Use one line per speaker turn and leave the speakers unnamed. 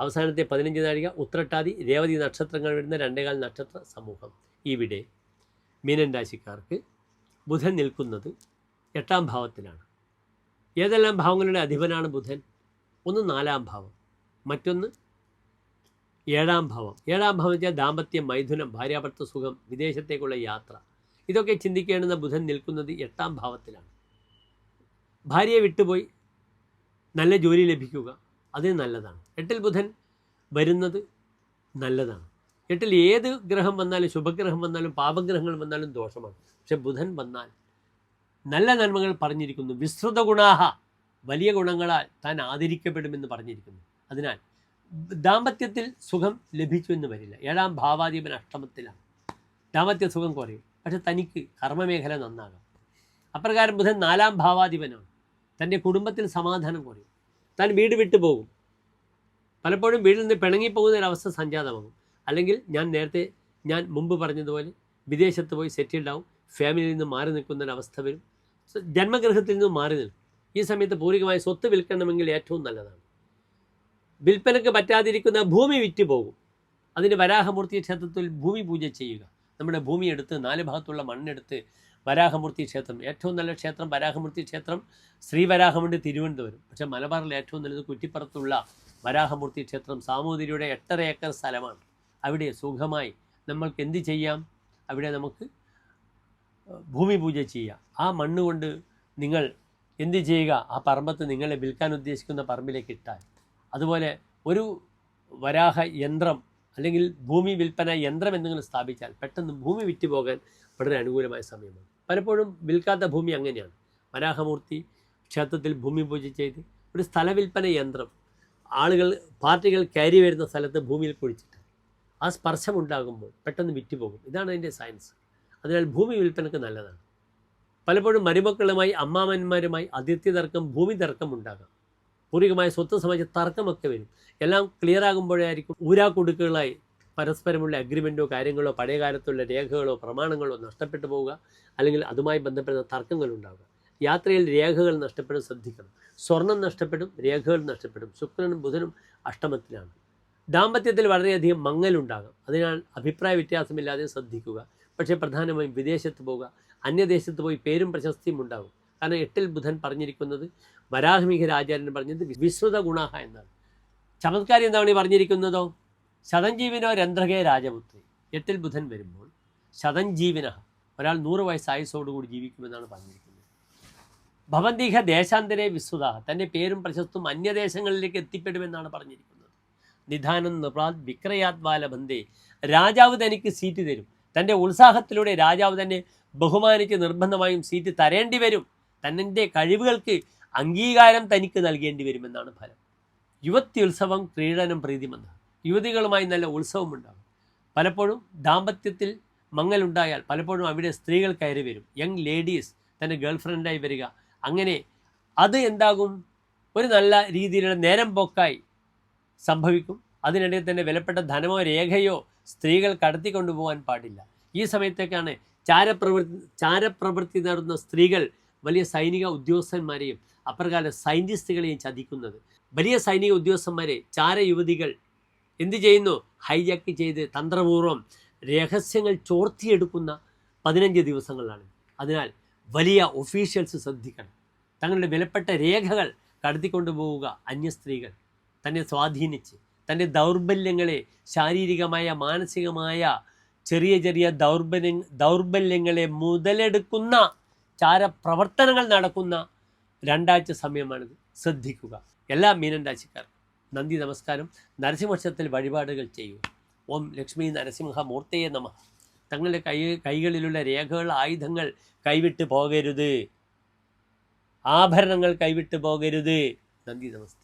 അവസാനത്തെ പതിനഞ്ച് നാഴിക ഉത്രട്ടാതി രേവതി നക്ഷത്രങ്ങൾ വരുന്ന രണ്ടേകാൽ നക്ഷത്ര സമൂഹം. ഇവിടെ മീനൻ രാശിക്കാർക്ക് ബുധൻ നിൽക്കുന്നത് എട്ടാം ഭാവത്തിലാണ്. ഏതെല്ലാം ഭാവങ്ങളുടെ അധിപനാണ് ബുധൻ? ഒന്ന് നാലാം ഭാവം മറ്റൊന്ന് ഏഴാം ഭാവം. ഏഴാം ഭാവം വെച്ചാൽ ദാമ്പത്യം മൈഥുനം ഭാര്യാഭർത്ത സുഖം വിദേശത്തേക്കുള്ള യാത്ര. ഇതൊക്കെ ചിന്തിക്കേണ്ടുന്ന ബുധൻ നിൽക്കുന്നത് എട്ടാം ഭാവത്തിലാണ്. ഭാര്യയെ വിട്ടുപോയി നല്ല ജോലി ലഭിക്കുക അത് നല്ലതാണ്. എട്ടിൽ ബുധൻ വരുന്നത് നല്ലതാണ്. എട്ടിൽ ഏത് ഗ്രഹം വന്നാലും ശുഭഗ്രഹം വന്നാലും പാപഗ്രഹങ്ങൾ വന്നാലും ദോഷമാണ്. പക്ഷെ ബുധൻ വന്നാൽ നല്ല നന്മകൾ പറഞ്ഞിരിക്കുന്നു. വിസ്തൃത ഗുണാഹ വലിയ ഗുണങ്ങളാൽ താൻ ആദരിക്കപ്പെടുമെന്ന് പറഞ്ഞിരിക്കുന്നു. അതിനാൽ ദാമ്പത്യത്തിൽ സുഖം ലഭിച്ചു എന്ന് വരില്ല. ഏഴാം ഭാവാധിപൻ അഷ്ടമത്തിലാണ്. ദാമ്പത്യ സുഖം കുറയും. പക്ഷെ തനിക്ക് കർമ്മമേഖല നന്നാകാം. അപ്രകാരം ബുധൻ നാലാം ഭാവാധിപനാണ്. തന്റെ കുടുംബത്തിൽ സമാധാനം കുറയും. താൻ വീട് വിട്ടു പോകും. പലപ്പോഴും വീട്ടിൽ നിന്ന് പിണങ്ങിപ്പോകുന്ന ഒരവസ്ഥ സംജാതമാകും. അല്ലെങ്കിൽ ഞാൻ നേരത്തെ ഞാൻ മുമ്പ് പറഞ്ഞതുപോലെ വിദേശത്ത് പോയി സെറ്റിൽഡ് ആവും ഫാമിലിയിൽ നിന്ന് മാറി നിൽക്കുന്ന ഒരവസ്ഥ വരും. ജന്മഗ്രഹത്തിൽ നിന്ന് മാറി നിൽക്കും. ഈ സമയത്ത് പൂർവികമായ സ്വത്ത് വിൽക്കണമെങ്കിൽ ഏറ്റവും നല്ലതാണ്. വിൽപ്പനയ്ക്ക് പറ്റാതിരിക്കുന്ന ഭൂമി വിറ്റ് പോകും. അതിന് വരാഹമൂർത്തി ക്ഷേത്രത്തിൽ ഭൂമി പൂജ ചെയ്യുക. നമ്മുടെ ഭൂമി എടുത്ത് നാല് ഭാഗത്തുള്ള മണ്ണെടുത്ത് വരാഹമൂർത്തി ക്ഷേത്രം. ഏറ്റവും നല്ല ക്ഷേത്രം വരാഹമൂർത്തി ക്ഷേത്രം. ശ്രീവരാഹമുണ്ട് തിരുവനന്തപുരം. പക്ഷേ മലബാറിൽ ഏറ്റവും നല്ലത് കുറ്റിപ്പുറത്തുള്ള വരാഹമൂർത്തി ക്ഷേത്രം സാമൂതിരിയുടെ എട്ടര ഏക്കർ സ്ഥലമാണ്. അവിടെ സുഖമായി നമ്മൾക്ക് എന്ത് ചെയ്യാം? അവിടെ നമുക്ക് ഭൂമി പൂജ ചെയ്യാം. ആ മണ്ണ് കൊണ്ട് നിങ്ങൾ എന്ത് ചെയ്യുക? ആ പറമ്പത്ത് നിങ്ങളെ വിൽക്കാൻ ഉദ്ദേശിക്കുന്ന പറമ്പിലേക്ക് ഇട്ടാൽ. അതുപോലെ ഒരു വരാഹ യന്ത്രം അല്ലെങ്കിൽ ഭൂമി വിൽപ്പന യന്ത്രം എന്തെങ്കിലും സ്ഥാപിച്ചാൽ പെട്ടെന്ന് ഭൂമി വിറ്റ് പോകാൻ വളരെ അനുകൂലമായ സമയമാണ്. പലപ്പോഴും വിൽക്കാത്ത ഭൂമി അങ്ങനെയാണ്. വരാഹമൂർത്തി ക്ഷേത്രത്തിൽ ഭൂമി പൂജ ചെയ്ത് ഒരു സ്ഥലവിൽപ്പന യന്ത്രം ആളുകൾ പാർട്ടികൾ കയറി വരുന്ന സ്ഥലത്ത് ഭൂമിയിൽ കുഴിച്ചിട്ട് ആ സ്പർശം ഉണ്ടാകുമ്പോൾ പെട്ടെന്ന് വിറ്റുപോകും. ഇതാണ് അതിന്റെ സയൻസ് അതിനാൽ ഭൂമി വിൽപ്പനക്ക് നല്ലതാണ്. പലപ്പോഴും മരുമക്കളുമായി അമ്മാമന്മാരുമായി അതിർത്തി തർക്കം ഭൂമി തർക്കം ഉണ്ടാകാം. പൂർവികമായ സ്വത്ത് സംബന്ധിച്ച തർക്കമൊക്കെ വരും. എല്ലാം ക്ലിയർ ആകുമ്പോഴായിരിക്കും ഊരാക്കുടുക്കുകളായി പരസ്പരമുള്ള അഗ്രിമെന്റോ കാര്യങ്ങളോ പഴയകാലത്തുള്ള രേഖകളോ പ്രമാണങ്ങളോ നഷ്ടപ്പെട്ടു പോവുക അല്ലെങ്കിൽ അതുമായി ബന്ധപ്പെടുന്ന തർക്കങ്ങൾ ഉണ്ടാവുക. യാത്രയിൽ രേഖകൾ നഷ്ടപ്പെടും ശ്രദ്ധിക്കണം. സ്വർണം നഷ്ടപ്പെടും രേഖകൾ നഷ്ടപ്പെടും. ശുക്രനും ബുധനും അഷ്ടമത്തിലാണ്. ദാമ്പത്യത്തിൽ വളരെയധികം മങ്ങലുണ്ടാകാം. അതിനാൽ അഭിപ്രായ വ്യത്യാസമില്ലാതെ ശ്രദ്ധിക്കുക. പക്ഷേ പ്രധാനമായും വിദേശത്ത് പോവുക അന്യദേശത്ത് പോയി പേരും പ്രശസ്തിയും ഉണ്ടാകും. കാരണം എട്ടിൽ ബുധൻ പറഞ്ഞിരിക്കുന്നത് വരാഹമിക രാജാരൻ പറഞ്ഞത് വിശ്രുത ഗുണാഹ എന്നാണ്. ചമത്കാരി എന്താണ് പറഞ്ഞിരിക്കുന്നതോ? ശതഞ്ജീവിനോ രന്ധ്രകേ രാജപുത്രി. എട്ടിൽ ബുധൻ വരുമ്പോൾ ശതഞ്ജീവിന ഒരാൾ നൂറ് വയസ്സ് ആയുസോടുകൂടി ജീവിക്കുമെന്നാണ് പറഞ്ഞിരിക്കുന്നത്. ഭവന്തീഹ ദേശാന്തരേ വിസ്തുത തന്റെ പേരും പ്രശസ്തും അന്യദേശങ്ങളിലേക്ക് എത്തിപ്പെടുമെന്നാണ് പറഞ്ഞിരിക്കുന്നത്. നിധാനം നിപ്രാത് വിക്രയാത്വാല ബന്ധേ രാജാവ് തനിക്ക് സീറ്റ് തരും. തന്റെ ഉത്സാഹത്തിലൂടെ രാജാവ് തന്നെ ബഹുമാനിച്ച് നിർബന്ധമായും സീറ്റ് തരേണ്ടി വരും. തന്റെ കഴിവുകൾക്ക് അംഗീകാരം തനിക്ക് നൽകേണ്ടി വരുമെന്നാണ് ഫലം. യുവത്തി ഉത്സവം ക്രീഡനം പ്രീതിമെന്ന് യുവതികളുമായി നല്ല ഉത്സവം ഉണ്ടാകും പലപ്പോഴും ദാമ്പത്യത്തിൽ മങ്ങലുണ്ടായാൽ പലപ്പോഴും അവിടെ സ്ത്രീകൾ കയറി വരും. യങ് ലേഡീസ് തന്റെ ഗേൾഫ്രണ്ടായി വരിക അങ്ങനെ അത് എന്താകും? ഒരു നല്ല രീതിയിലുള്ള നേരം പോക്കായി സംഭവിക്കും. അതിനിടയിൽ തന്നെ വിലപ്പെട്ട ധനമോ രേഖയോ സ്ത്രീകൾ കടത്തി കൊണ്ടുപോകാൻ പാടില്ല. ഈ സമയത്തേക്കാണ് ചാരപ്രവൃത്തി ചാരപ്രവൃത്തി നടത്തുന്ന സ്ത്രീകൾ വലിയ സൈനിക ഉദ്യോഗസ്ഥന്മാരെയും അപ്രകാരം സയന്റിസ്റ്റുകളെയും ചതിക്കുന്നത്. വലിയ സൈനിക ഉദ്യോഗസ്ഥന്മാരെ ചാര യുവതികൾ എന്തു ചെയ്യുന്നു? ഹൈജാക്ക് ചെയ്ത് തന്ത്രപൂർവം രഹസ്യങ്ങൾ ചോർത്തിയെടുക്കുന്ന പതിനഞ്ച് ദിവസങ്ങളിലാണ് അതിനാൽ വലിയ ഒഫീഷ്യൽസ് ശ്രദ്ധിക്കണം. തങ്ങളുടെ വിലപ്പെട്ട രേഖകൾ കടത്തിക്കൊണ്ടുപോവുക അന്യ സ്ത്രീകൾ. തന്നെ സ്വാധീനിച്ച് തന്റെ ദൗർബല്യങ്ങളെ ശാരീരികമായ മാനസികമായ ചെറിയ ചെറിയ ദൗർബല്യ ദൗർബല്യങ്ങളെ മുതലെടുക്കുന്ന ചാരപ്രവർത്തനങ്ങൾ നടക്കുന്ന രണ്ടാഴ്ച സമയമാണിത്. ശ്രദ്ധിക്കുക. എല്ലാ മീനൻ രാശിക്കാർക്കും നന്ദി നമസ്കാരം. നരസിംഹക്ഷത്തിൽ വഴിപാടുകൾ ചെയ്യുക. ഓം ലക്ഷ്മി നരസിംഹ മൂർത്തയെ നമ. തങ്ങളുടെ കൈ കൈകളിലുള്ള രേഖകൾ ആയുധങ്ങൾ കൈവിട്ട് പോകരുത്. ആഭരണങ്ങൾ കൈവിട്ടു പോകരുത്. നന്ദി നമസ്തേ.